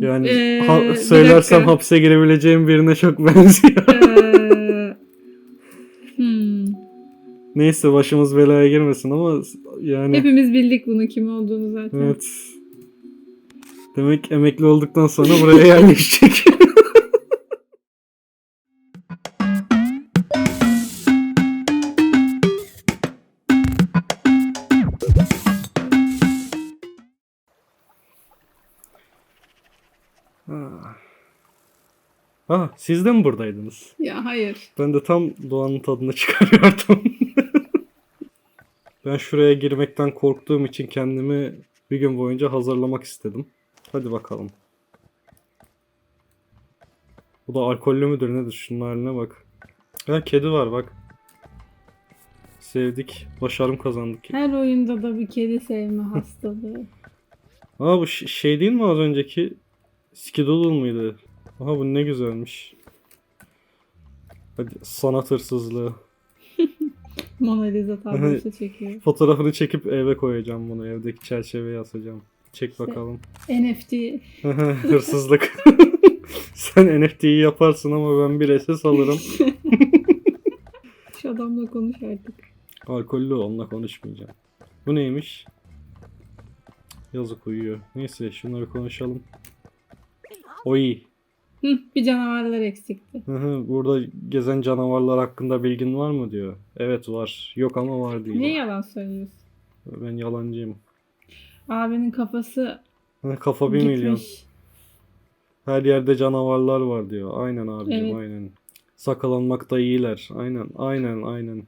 Yani Ee, ha- söylersem hapse girebileceğim birine çok benziyor. Ee, hmm. Neyse başımız belaya girmesin ama yani Hepimiz bildik bunu kim olduğunu zaten. evet. Demek emekli olduktan sonra buraya yerleşecek. Ah, siz de mi buradaydınız? Ya hayır. Ben de tam doğanın tadını çıkarıyordum. ben şuraya girmekten korktuğum için kendimi bir gün boyunca hazırlamak istedim. Hadi bakalım. Bu da alkollü müdür nedir? Şunun haline bak. Ha kedi var bak. Sevdik. Başarım kazandık. Her oyunda da bir kedi sevme hastalığı. Aa bu şey değil mi az önceki? Skidoodle muydu? Aha bu ne güzelmiş. Hadi sanat hırsızlığı. Mona Lisa tablosu çekiyor. Fotoğrafını çekip eve koyacağım bunu. Evdeki çerçeveye asacağım. Çek İşte- bakalım. NFT. Hırsızlık. Sen NFT'yi yaparsın ama ben bir SS alırım. Şu adamla konuş artık. Alkollü onunla konuşmayacağım. Bu neymiş? Yazık uyuyor. Neyse şunları konuşalım. Oy. Hı, bir canavarlar eksikti. Hı hı, Burada gezen canavarlar hakkında bilgin var mı diyor. Evet var. Yok ama var değil. Niye yalan söylüyorsun? Ben yalancıyım. Abinin kafası Kafa bir gitmiş. milyon. Her yerde canavarlar var diyor. Aynen abicim Evet. aynen. Sakalanmakta iyiler. Aynen aynen aynen.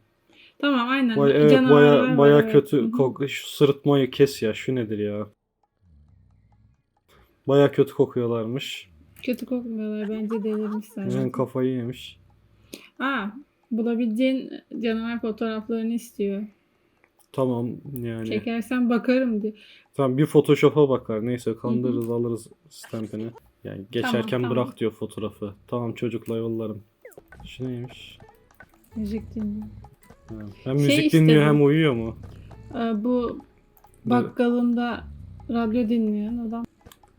Tamam aynen. Vay, evet Canavarlar baya var, baya evet. kötü Hı hı. kok şu sırıtmayı kes ya şu nedir ya? Baya kötü kokuyorlarmış. Kötü kokmuyorlar bence delirmişler. Yani kafayı yemiş. Aa, bulabileceğin canavar fotoğraflarını istiyor. Tamam yani. Çekersen bakarım diye. Tamam bir Photoshop'a bakar. Neyse kandırırız alırız stampini. Yani geçerken tamam. bırak diyor fotoğrafı. Tamam çocukla yollarım. Şu neymiş? Müzik dinliyor. Ha. Hem Şey müzik işte dinliyor bu. hem uyuyor mu? Ee, bu bakkalında radyo dinleyen adam.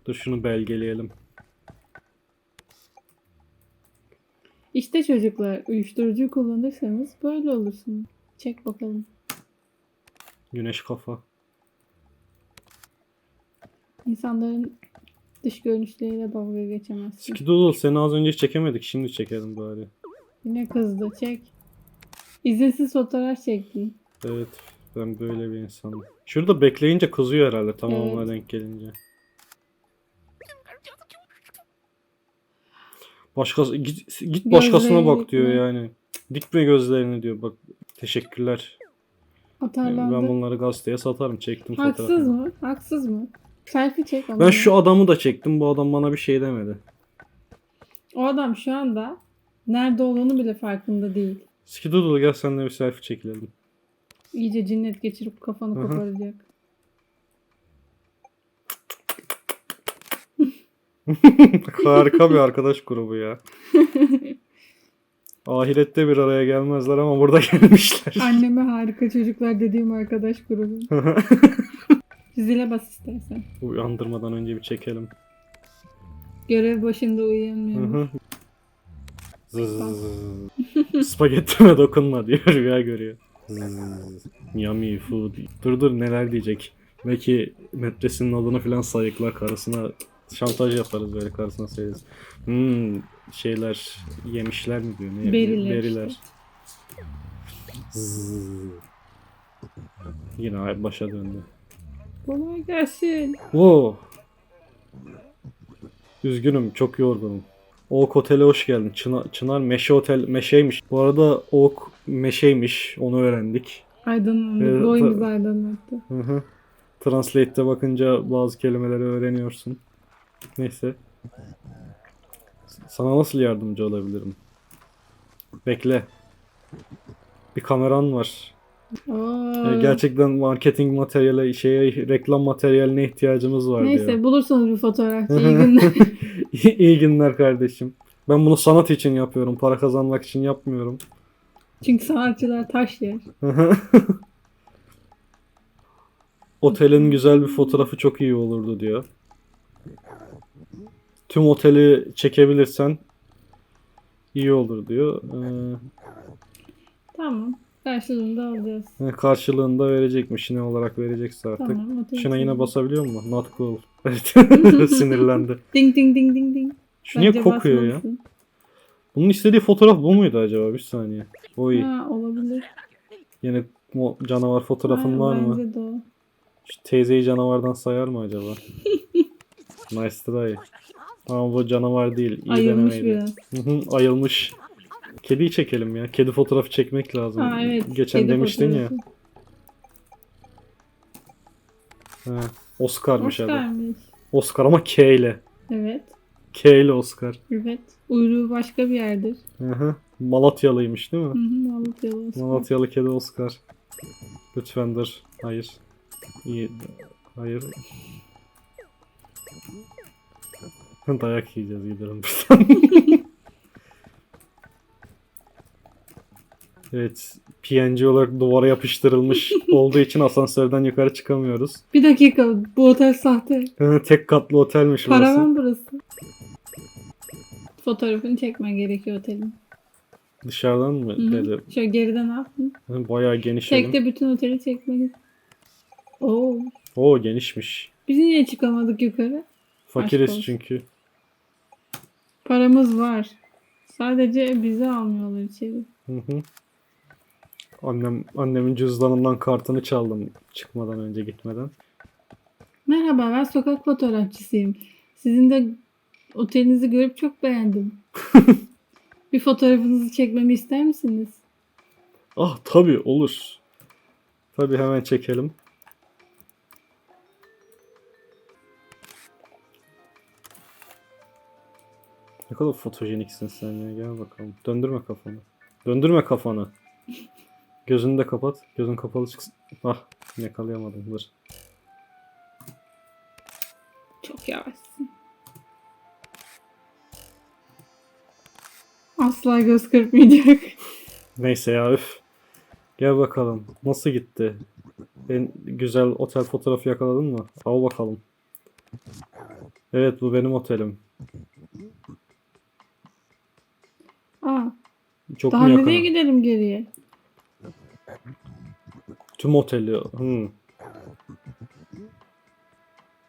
Dur şunu belgeleyelim. İşte çocuklar uyuşturucu kullanırsanız böyle olursunuz. Çek bakalım. Güneş kafa. İnsanların dış görünüşleriyle dalga geçemezsin. Skidoodle seni az önce çekemedik. Şimdi çekelim bari. Yine kızdı. Çek. İzinsiz fotoğraf çektin. Evet. Ben böyle bir insanım. Şurada bekleyince kızıyor herhalde tamamına Evet. denk gelince. Başkası git git başkasına bak diyor Gözlerini yani. Dikme gözlerini diyor. Bak teşekkürler. Atarlandı. ben bunları gazeteye satarım. Çektim Haksız fotoğrafını. mı? Haksız mı? Selfie çek onu. Ben şu adamı da çektim. Bu adam bana bir şey demedi. O adam şu anda nerede olduğunu bile farkında değil. Skidoodle gel seninle bir selfie çekilelim. İyice cinnet geçirip kafanı koparacak. Harika bir arkadaş grubu ya. Ahirette bir araya gelmezler ama burada gelmişler. Anneme harika çocuklar dediğim arkadaş grubu. Zile bas istersen. Uyandırmadan önce bir çekelim. Görev başında uyuyamıyorum. Spagettime dokunma diyor rüya görüyor. Yummy food. Dur dur neler diyecek. Belki metresinin adını falan sayıklar karısına şantaj yaparız böyle karısına söyleriz. Hmm, şeyler yemişler mi diyor ne Beriler Beriler. Zzzz. Yine başa döndü. Kolay gelsin. Wow. Üzgünüm, çok yorgunum. Oak Otel'e hoş geldin. Çınar, Çınar Meşe Otel Meşeymiş. Bu arada Oak Meşeymiş. Onu öğrendik. Aydınlandık. Evet, Boyumuz aydınlattı. Hı hı. Translate'te bakınca bazı kelimeleri öğreniyorsun. Neyse. Sana nasıl yardımcı olabilirim? Bekle. Bir kameran var. Ee, Gerçekten marketing materyali, şeye, reklam materyaline ihtiyacımız var diyor. Neyse bulursunuz bir fotoğrafçı. İyi günler. İyi iyi günler kardeşim. Ben bunu sanat için yapıyorum. Para kazanmak için yapmıyorum. Çünkü sanatçılar taş yer. Otelin güzel bir fotoğrafı çok iyi olurdu diyor. Tüm oteli çekebilirsen iyi olur diyor. Ee, Tamam. Karşılığında alacağız. e, karşılığında verecekmiş. Ne olarak verecekse artık. Tamam. otel Şuna yine için. basabiliyor mu? Not cool. Evet. Sinirlendi. Ding ding ding ding ding. Şu niye Bence kokuyor ya? basmalısın. Bunun istediği fotoğraf bu muydu acaba? Bir saniye. Oy. Ha olabilir. Yine mo- canavar fotoğrafın Ha, var mı? Bence de o. Şu teyzeyi canavardan sayar mı acaba? nice try. Ama bu canavar değil. İyi Ayılmış denemeydi. biraz. Ayılmış. Kediyi çekelim ya. Kedi fotoğrafı çekmek lazım. Ha evet. Geçen kedi demiştin fotoğrafı. ya. He, Oscar'mış adı. Oscar'mış. Oscar ama K ile. Evet. K ile Oscar. Evet. Uyruğu başka bir yerdir. Hı hı. Malatyalıymış değil mi? Hı hı. Malatyalı Oscar. Malatyalı kedi Oscar. Lütfen dur. Hayır. İyi. Hayır. Dayak yiyeceğiz gidelim buradan. evet. PNG olarak duvara yapıştırılmış olduğu için asansörden yukarı çıkamıyoruz. Bir dakika. Bu otel sahte. Tek katlı otelmiş burası. Paravan burası. Fotoğrafını çekmen gerekiyor otelin. Dışarıdan mı Hı hı. dedi? Şöyle geriden al. Hı. Bayağı geniş evim. Tekte bütün oteli çekmek. Oo. Oo genişmiş. Biz niye çıkamadık yukarı? Fakiriz olsun. çünkü. Paramız var. Sadece bizi almıyorlar içeri. Hı hı. Annem annemin cüzdanından kartını çaldım çıkmadan önce gitmeden. Merhaba ben sokak fotoğrafçısıyım. Sizin de otelinizi görüp çok beğendim. bir fotoğrafınızı çekmemi ister misiniz? Ah tabii olur. Tabii hemen çekelim. Ne kadar fotojeniksin sen ya. Gel bakalım. Döndürme kafanı. Döndürme kafanı. Gözünü de kapat. Gözün kapalı çıksın. Ah yakalayamadım. Dur. Çok yavaşsın. Asla göz kırpmayacak. Neyse ya üf. Gel bakalım. Nasıl gitti? En güzel otel fotoğrafı yakaladın mı? Al bakalım. Evet bu benim otelim. Aa, Çok daha mu nereye yakın? gidelim geriye? Tüm oteli. Hmm.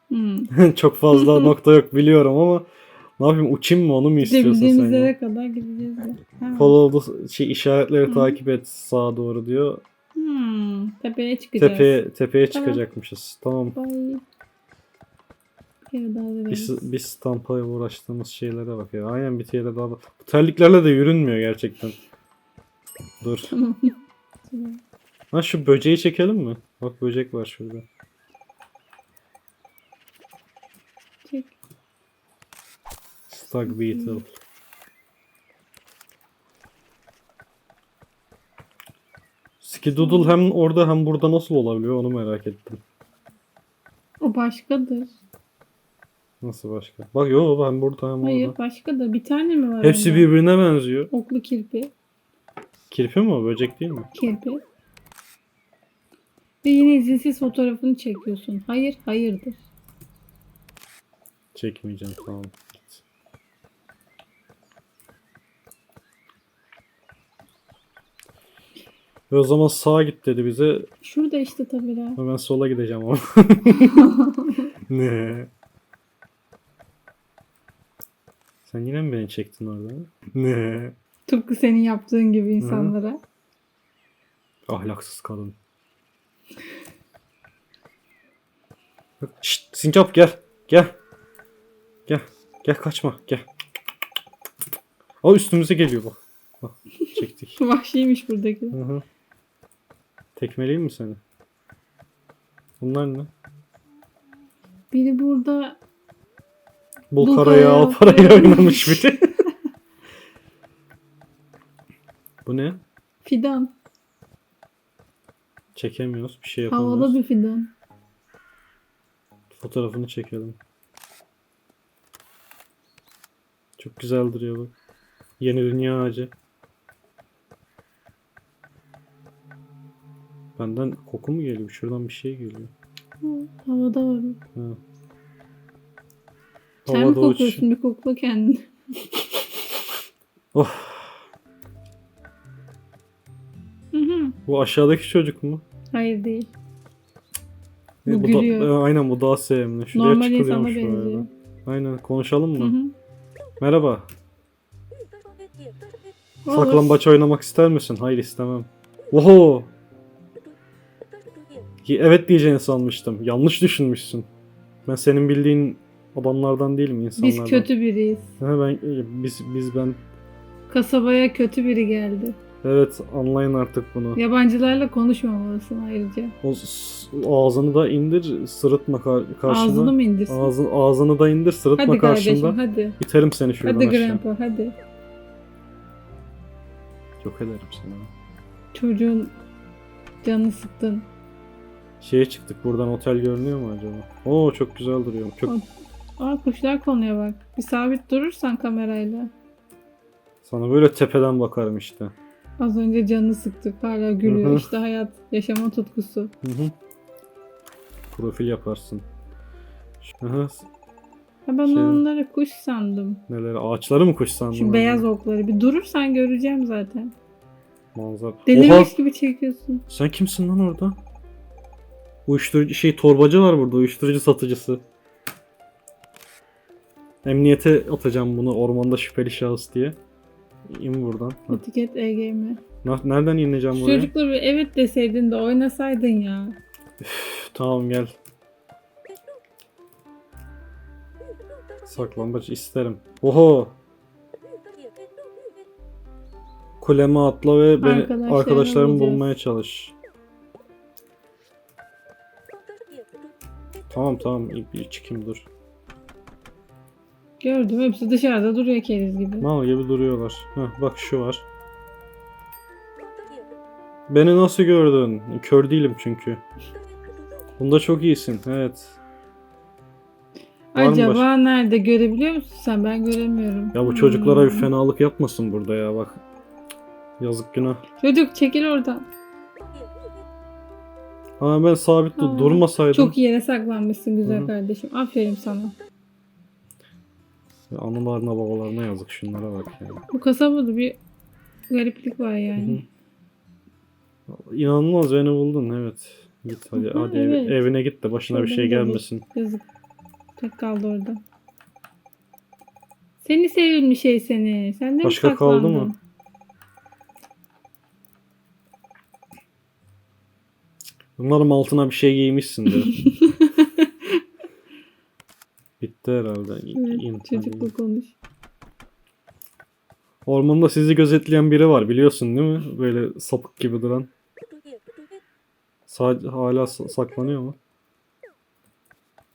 Hmm. Çok fazla nokta yok biliyorum ama ne yapayım uçayım mı onu mu istiyorsun Gidebildiğimiz sen? ya? yere kadar gideceğiz de. Ha. Follow the- şey işaretleri Hı. takip et sağa doğru diyor. Hmm, tepeye çıkacağız. Tepeye tepeye Tamam. çıkacakmışız. Tamam. Bye. Kere daha Biz, biz stampaya uğraştığımız şeylere bak ya. Aynen bir kere daha. Bu terliklerle de yürünmüyor gerçekten. Dur. Tamam. Ha şu böceği çekelim mi? Bak böcek var şurada. Çek. Stag Beetle. Skidoodle hem orada hem burada nasıl olabiliyor onu merak ettim. O başkadır. Nasıl başka? Bak yo hem burada hem Hayır orada. başkadır. Bir tane mi var? Hepsi onda? birbirine benziyor. Oklu kirpi. Kirpi mi o? Böcek değil mi? Kirpi. Ve yine izinsiz fotoğrafını çekiyorsun. Hayır, hayırdır. Çekmeyeceğim tamam. Git. Ve o zaman sağa git dedi bize. Şurada işte. Ama Ben sola gideceğim ama. ne? Sen yine mi beni çektin orada? Ne? Tıpkı senin yaptığın gibi insanlara. Ahlaksız kadın. Şşt, Sincap gel. Gel. Gel. Gel kaçma. Gel. Aa üstümüze geliyor bak. Bak çektik. Vahşiymiş buradaki. Hı hı. Tekmeleyeyim mi seni? Bunlar ne? Biri burada Bul parayı al parayı, oynamış biri. Bu ne? fidan. Çekemiyoruz. Bir şey yapamıyoruz. Havalı bir fidan. Fotoğrafını çekelim. Çok güzel duruyor bu. Yeni dünya ağacı. Benden koku mu geliyor? Şuradan bir şey geliyor. Hı, Havada var. Ha. Sen mi Havada kokuyorsun? Bir kokla kendini. Oh. Hı hı. Bu aşağıdaki çocuk mu? Hayır değil. E, Bu da- gülüyor. e, aynen bu daha sevimli. Şuraya Normal insana benziyor. Aynen konuşalım Hı mı? hı. Merhaba. Olur. Saklambaç oynamak ister misin? Hayır istemem. Oho. Evet diyeceğini sanmıştım. Yanlış düşünmüşsün. Ben senin bildiğin adamlardan değilim insanlardan. Biz kötü biriyiz. Ha, ben e, biz biz ben Kasabaya kötü biri geldi. evet anlayın artık bunu. Yabancılarla konuşmamalısın ayrıca. O ağzını da indir, sırıtma kar- karşına. Ağzını mı indirsin? Ağzı, ağzını da indir, sırıtma hadi kardeşim karşında. hadi. İterim seni şuradan Hadi aşağı. grandpa hadi. Yok ederim seni. Çocuğun canını sıktın. Şeye çıktık buradan otel görünüyor mu acaba? Oo çok güzel duruyor. Çok Aa kuşlar konuya bak. Bir sabit durursan kamerayla. sana böyle tepeden bakarım işte. Az önce canını sıktık hala gülüyor. Hı hı. İşte hayat, yaşama tutkusu. Hı hı. Profil yaparsın. Hı hı. Ha ben Şey- onları kuş sandım. Neler ağaçları mı kuş sandın? Şu beyaz okları bir durursan göreceğim zaten. manzara. Delirmiş gibi çekiyorsun. sen kimsin lan orada? Uyuşturucu şey torbacı var burada uyuşturucu satıcısı. Emniyete atacağım bunu ormanda şüpheli şahıs diye. İn buradan. Etiket EGM. Na- Nereden ineceğim buraya? çocukla bir evet deseydin de oynasaydın ya. Üf, Tamam gel. Saklambaç isterim. Oho. Kuleme atla ve beni Arkadaşlarını arkadaşlarımı bulacağız. bulmaya çalış. Tamam tamam bir çıkayım dur. Gördüm hepsi dışarıda duruyor keriz gibi. Mal gibi duruyorlar. Heh, bak şu var. Beni nasıl gördün? Kör değilim çünkü. Bunda çok iyisin. Evet. Var mı Acaba başka? nerede görebiliyor musun sen? Ben göremiyorum. Ya bu çocuklara bir Hmm. fenalık yapmasın burada ya bak. Yazık günah. Çocuk çekil oradan. Ama ben sabit dur- Aa, durmasaydım. Çok iyi yere saklanmışsın güzel hı. kardeşim. Aferin sana. Ya Analarına babalarına yazık şunlara bak ya. Bu kasabada bir gariplik var yani. İnanılmaz beni buldun evet. Git hadi Hı hı, hadi ev- evet. evine git de başına bir Şuradan şey da bir- gelmesin. Yazık. Tek kaldı orada. Seni sevimli şey seni. Sen de mi Başka kaldı mı? Umarım altına bir şey giymişsindir. Bitti herhalde. Evet, çocukla konuş. Ormanda sizi gözetleyen biri var biliyorsun değil mi? Böyle sapık gibi duran. Sa- hala sa- saklanıyor mu?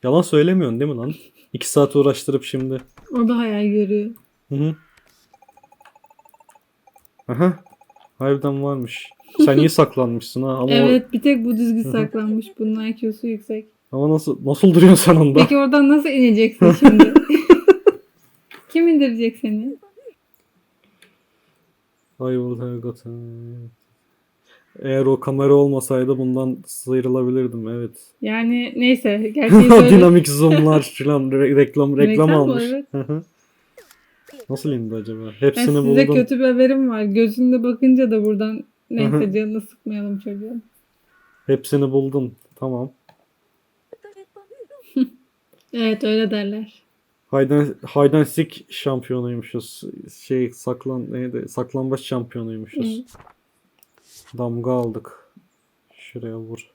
Yalan söylemiyorsun değil mi lan? İki saat uğraştırıp şimdi. O da hayal görüyor. Hı hı. Aha. Harbiden varmış. Sen iyi saklanmışsın ha ama, Evet bir tek bu düzgün saklanmış. Bunun IQ'su yüksek. Ama nasıl nasıl duruyorsun sen onda? Peki oradan nasıl ineceksin şimdi? Kim indirecek seni? Ay burada Eğer o kamera olmasaydı bundan sıyrılabilirdim evet. Yani neyse gerçeği söyle. Dinamik zoomlar falan re- reklam reklam, Reklam mı? almış. Evet. Nasıl indi acaba? Ben Hepsini size buldum. kötü bir haberim var. Gözünde bakınca da buradan neyse canını sıkmayalım çocuğun. Hepsini buldum. Tamam. Evet öyle derler. Hayden, Hayden Seek şampiyonuymuşuz. Şey saklan neydi? Saklambaç şampiyonuymuşuz. Evet. Damga aldık. Şuraya vur.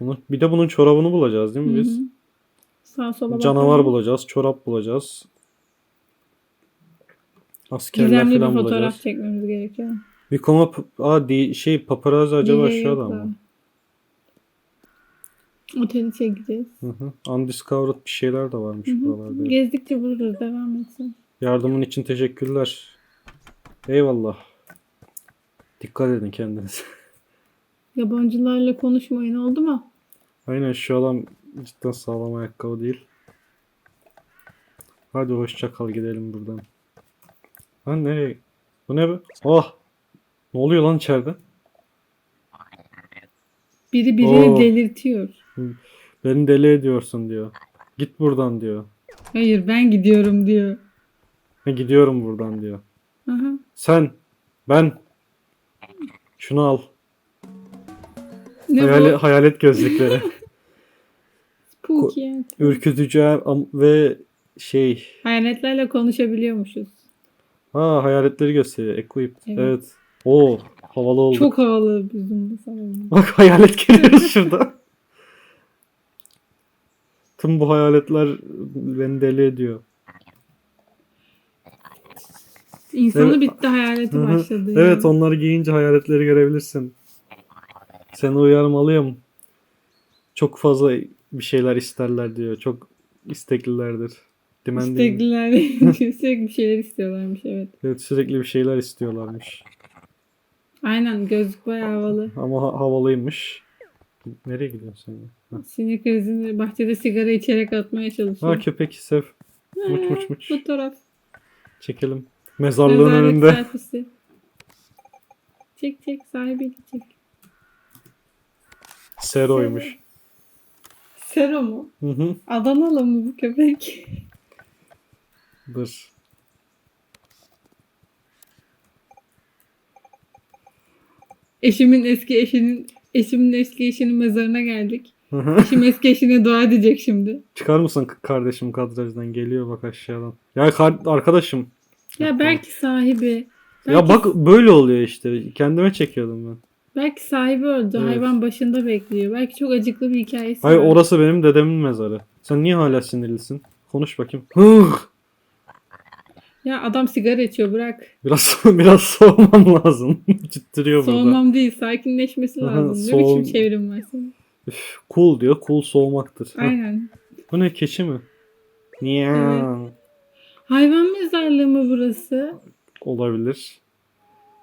Bunu, bir de bunun çorabını bulacağız değil mi Hı biz? Sağ sola Canavar bakalım. bulacağız, çorap bulacağız. Askerler Gizemli bir falan fotoğraf bulacağız. çekmemiz gerekiyor. Bir koma aa di, şey paparazzi acaba Gece aşağıda mı? Oteli çekeceğiz. Hı hı. Undiscovered bir şeyler de varmış Hı hı. buralarda. Gezdikçe buluruz devam etsin. Yardımın için teşekkürler. Eyvallah. Dikkat edin kendinize. Yabancılarla konuşmayın oldu mu? Aynen şu adam cidden sağlam ayakkabı değil. Hadi hoşça kal gidelim buradan. Lan nereye? Bu ne be? Oh! Ne oluyor lan içeride? Biri birini Oo. delirtiyor. Beni deli ediyorsun diyor. Git buradan diyor. Hayır ben gidiyorum diyor. Ha, gidiyorum buradan diyor. Aha. Sen, ben, şunu al. Ne Hayale- bu? hayalet gözlükleri. Spooky. Ürkütücü ve şey. Hayaletlerle konuşabiliyormuşuz. Ha hayaletleri gösteriyor. Equipped. Evet. Evet. Oo havalı oldu. Çok havalı bizim de sanırım. Bak hayalet görüyoruz şurada. Tüm bu hayaletler beni deli ediyor. İnsanı Evet. bitti hayaleti başladı. ya. Evet onları giyince hayaletleri görebilirsin. Seni uyarmalıyım. Çok fazla bir şeyler isterler diyor. Çok isteklilerdir. Demanding. İstekliler sürekli bir şeyler istiyorlarmış evet. Evet sürekli bir şeyler istiyorlarmış. Aynen gözlük bayağı havalı. Ama ha- havalıymış. Nereye gidiyorsun sen ya? Sinir krizini bahçede sigara içerek atmaya çalışıyor. Ha köpek sev. Muç muç muç. Fotoğraf. Çekelim. Mezarlığın Mezarlık önünde. selfiesi. Çek çek sahibiyle çek. Sero'ymuş. Sero mu? Hı hı. Adanalı mı bu köpek? Dur. Eşimin eski eşinin eşimin eski eşinin mezarına geldik. Hı hı. Eşim eski eşine dua edecek şimdi. Çıkar mısın kardeşim kadrajdan? Geliyor bak aşağıdan. Ya kar- arkadaşım. Ya belki sahibi. Belki, Ya bak böyle oluyor işte. Kendime çekiyordum ben. belki sahibi öldü. Evet. Hayvan başında bekliyor. Belki çok acıklı bir hikayesi Hayır var. orası benim dedemin mezarı. Sen niye hala sinirlisin? Konuş bakayım. Hıh! Ya adam sigara içiyor bırak. Biraz biraz soğumam lazım. Cittiriyor burada. Soğumam değil sakinleşmesi lazım. Ne soğum- biçim çevrim var senin? Üf, cool diyor. Cool soğumaktır. Aynen. Bu ne keçi mi? Miau. Hayvan mezarlığı mı burası? Olabilir.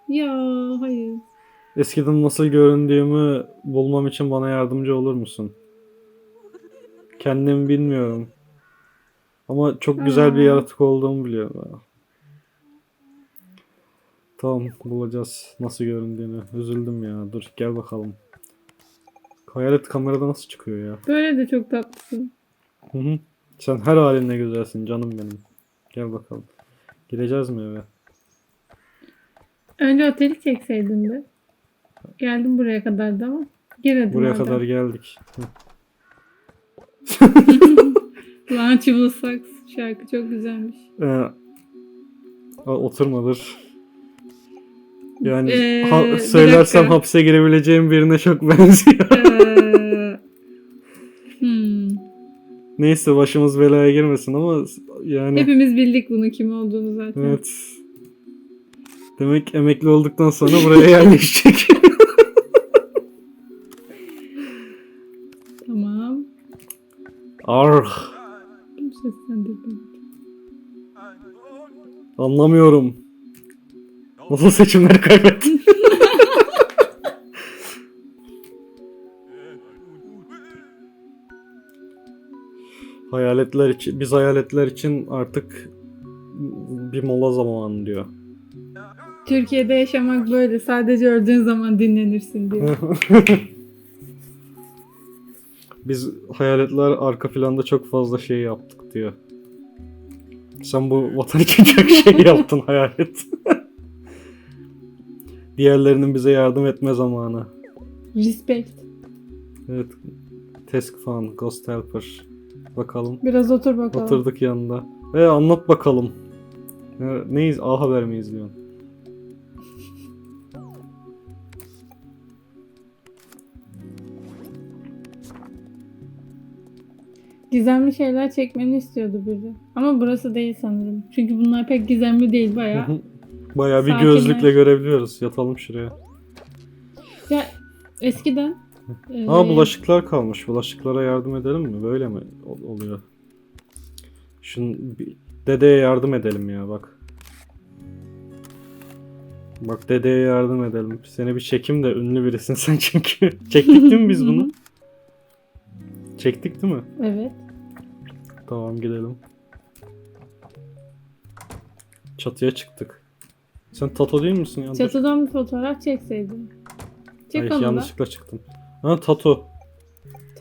Ya hayır. Eskiden nasıl göründüğümü bulmam için bana yardımcı olur musun? Kendim bilmiyorum. Ama çok güzel bir Aa. yaratık olduğumu biliyorum. Tamam bulacağız nasıl göründüğünü. Üzüldüm ya. Dur gel bakalım. Hayalet kamerada nasıl çıkıyor ya? Böyle de çok tatlısın. Hı hı. Sen her halinle güzelsin canım benim. Gel bakalım. Gireceğiz mi eve? Önce oteli çekseydin de. Geldim buraya kadar da ama. Giredim Buraya kadar geldik. Lunchable Sucks şarkı çok güzelmiş. Ee, oturmadır. Yani Ee, ha- söylersem hapse girebileceğim birine çok benziyor. Ee, hmm. Neyse başımız belaya girmesin ama yani Hepimiz bildik bunun kim olduğunu zaten. evet. Demek emekli olduktan sonra buraya yerleşecek. Tamam. Arh. Anlamıyorum. Nasıl seçimleri kaybettin? hayaletler için, biz hayaletler için artık bir mola zamanı diyor. Türkiye'de yaşamak böyle. Sadece öldüğün zaman dinlenirsin diyor. Biz hayaletler arka planda çok fazla şey yaptık diyor. Sen bu vatan için çok şey yaptın hayalet. Diğerlerinin bize yardım etme zamanı. Respect. Evet. Task Fan, Ghost Helper. Bakalım. Biraz otur bakalım. Oturduk yanında. E anlat bakalım. Ne, neyiz? A Haber mi izliyorsun? Gizemli şeyler çekmeni istiyordu biri. Ama burası değil sanırım. Çünkü bunlar pek gizemli değil baya. Bir gözlükle görebiliyoruz. Yatalım şuraya. ya eskiden e, Aa bulaşıklar kalmış. Bulaşıklara yardım edelim mi? Böyle mi ol- oluyor? Şun dedeye yardım edelim ya bak. Bak dedeye yardım edelim. Seni bir çekim de ünlü birisin sen çünkü. Çektik değil mi biz bunu? Çektik değil mi? Evet. Tamam gidelim. Çatıya çıktık. Sen Tato değil misin ya? Çatıdan bir fotoğraf çekseydin. Çek Ay, onu yanlışlıkla çıktım. Ha Tato.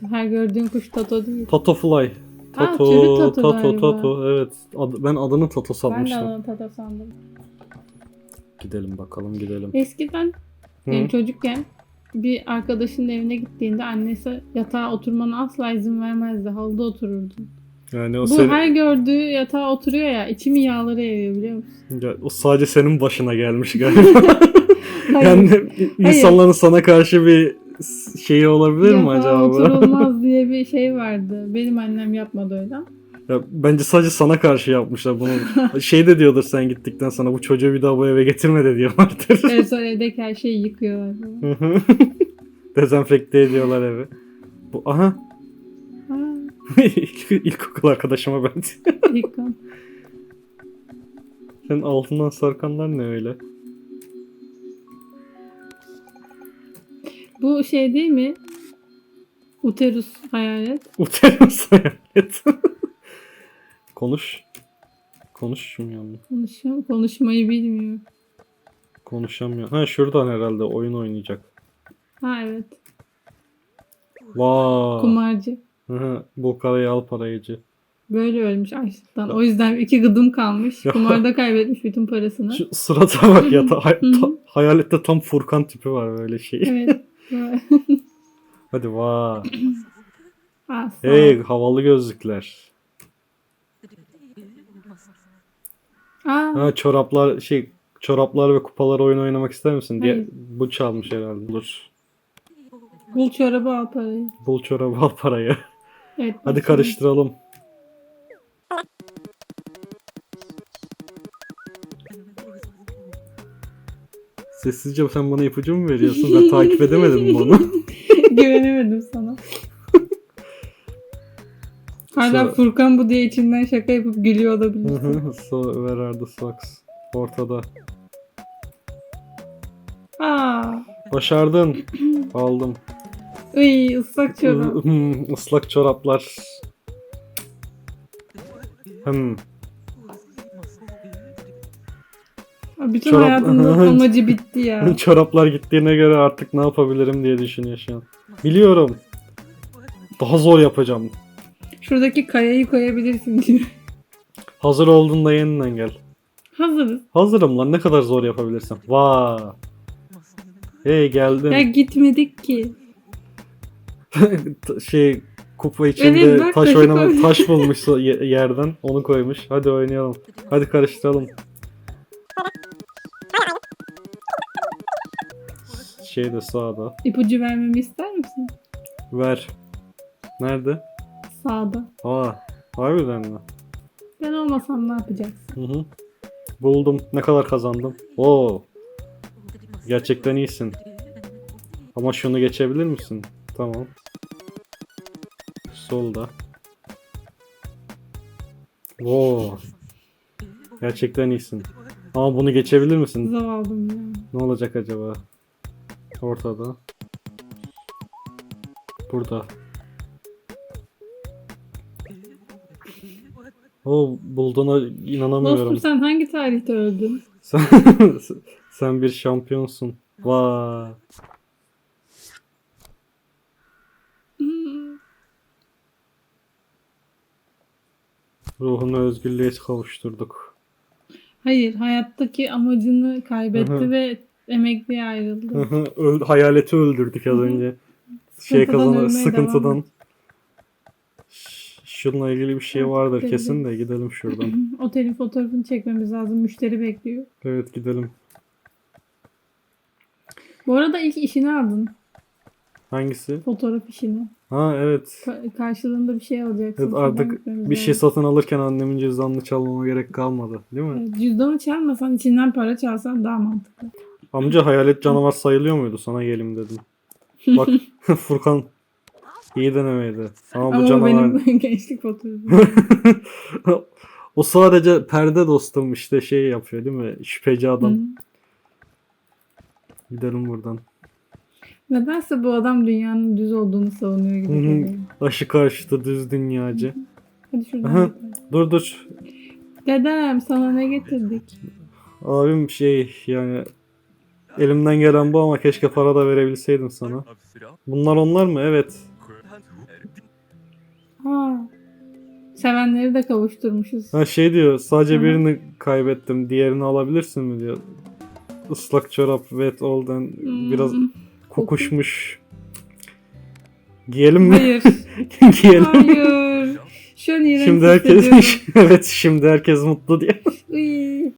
da. Her gördüğün kuş tato değil. Tato Fly. Tato, türü Tato Tato, galiba. Tato, evet. Ad- ben adını Tato Ben de sanmıştım. onu Tato sandım. Gidelim bakalım gidelim. Eskiden Hı. yani çocukken bir arkadaşının evine gittiğinde annesi yatağa oturmana asla izin vermezdi. Halıda otururdun. Yani o, Bu senin- her gördüğü yatağa oturuyor ya içimi yağları eriyor biliyor musun? Ya, o sadece senin başına gelmiş galiba. Hayır. yani insanların sana karşı bir şeyi olabilir mi Yatağa acaba? bu? oturulmaz diye bir şey vardı. Benim annem yapmadı öyle. Ya, bence sadece sana karşı yapmışlar bunu. şey de diyordur sen gittikten sonra bu çocuğu bir daha bu eve getirme de diyorlardır. Evet sonra evdeki her şeyi yıkıyorlar. Dezenfekte ediyorlar evi. Bu, aha. İlkokul arkadaşıma ben. yıkan. Senin altından sarkanlar ne öyle? Bu şey değil mi? Uterus hayalet. Uterus hayalet. Konuş. Konuşmuyor mu? Konuşuyor, konuşmayı bilmiyor. Konuşamıyor. Ha şuradan herhalde oyun oynayacak. Ha evet. Vay. Kumarcı. Bu parayı al parayıcı. Böyle ölmüş açlıktan. O yüzden iki gıdım kalmış. Kumarda kaybetmiş bütün parasını. Şu sırata bak ya. ta- hay- ta- hayalette tam Furkan tipi var böyle şey. Evet. Hadi sağ ol. Hey havalı gözlükler. Aa, Ha çoraplar şey çoraplar ve kupalar oyun oynamak ister misin? diye Hayır. bu çalmış herhalde. Dur. bul çorabı al parayı. Bul çorabı al parayı. Evet. Hadi bak karıştıralım. Sessizce sen bana ipucu mu veriyorsun? Ben takip edemedim bunu. Güvenemedim sana. Hala Sonra- Furkan bu diye içinden şaka yapıp gülüyor hı, so where are the socks? Ortada. Aa, Başardın. Aldım. Iy, ıslak çorap. Hmm, Islak çoraplar. Hmm. Aa, Bütün Çorap- hayatının amacı bitti ya. Çoraplar gittiğine göre artık ne yapabilirim diye düşünüyor şu an. Biliyorum. Daha zor yapacağım. Şuradaki kayayı koyabilirsin diyor. Hazır olduğunda yeniden gel. Hazırız. Hazırım lan ne kadar zor yapabilirsin. Vaa. Hey geldim. Ya gitmedik ki. Şey kupa içinde Evet, taş oynama taş bulmuş yerden onu koymuş. Hadi oynayalım. Hadi karıştıralım. Şey de sağda. İpucu vermemi ister misin? Ver. Nerede? Sağda. Aa, harbiden mi? Ben olmasam ne yapacaksın? Hı hı. Buldum. Ne kadar kazandım? Oo. Gerçekten iyisin. Ama şunu geçebilir misin? Tamam. Solda. Oo. Gerçekten iyisin. Ama bunu geçebilir misin? Zav aldım ya. Ne olacak acaba? Ortada. Burada. O bulduğuna inanamıyorum. Dostum sen hangi tarihte öldün? Sen, sen bir şampiyonsun. Vay. Hmm. Ruhunu özgürlüğe kavuşturduk. Hayır, hayattaki amacını kaybetti Hı hı. ve emekliye ayrıldı. Öl, hayaleti öldürdük az Hı hı. önce. Şey Sıkıntıdan kazanır, ölmeye sıkıntıdan. Ş- Şununla ilgili bir şey Evet, vardır gidelim. kesin de gidelim şuradan. Otelin fotoğrafını çekmemiz lazım. Müşteri bekliyor. Evet gidelim. Bu arada ilk işini aldın. Hangisi? Fotoğraf işini. Ha evet. Ka- karşılığında bir şey alacaksın. Evet artık bir şey satın alırken annemin cüzdanını çalmama gerek kalmadı. Değil mi? Evet, cüzdanı çalmasan içinden para çalsan daha mantıklı. Amca hayalet canavar sayılıyor muydu? Sana gelim dedim. Bak Furkan iyi denemeydi. Ama bu Ama bu canavar... benim gençlik fotoğrafım. o sadece perde dostum işte şey yapıyor değil mi? Şüpheci adam. Hı. Gidelim buradan. Nedense bu adam dünyanın düz olduğunu savunuyor gibi geliyor. Aşı karşıtı düz dünyacı. Hadi şuradan gidelim. Dur dur. Dedem sana ne getirdik? Abim şey yani elimden gelen bu ama keşke para da verebilseydim sana. Bunlar onlar mı? Evet. Ha, Sevenleri de kavuşturmuşuz. Ha şey diyor sadece Hı birini kaybettim diğerini alabilirsin mi diyor. Islak çorap wet olden biraz Hmm. Kokuşmuş. Giyelim mi? Hayır. Giyelim. Hayır. Şu an iğrenç Şimdi herkes evet şimdi herkes mutlu diye. Iy.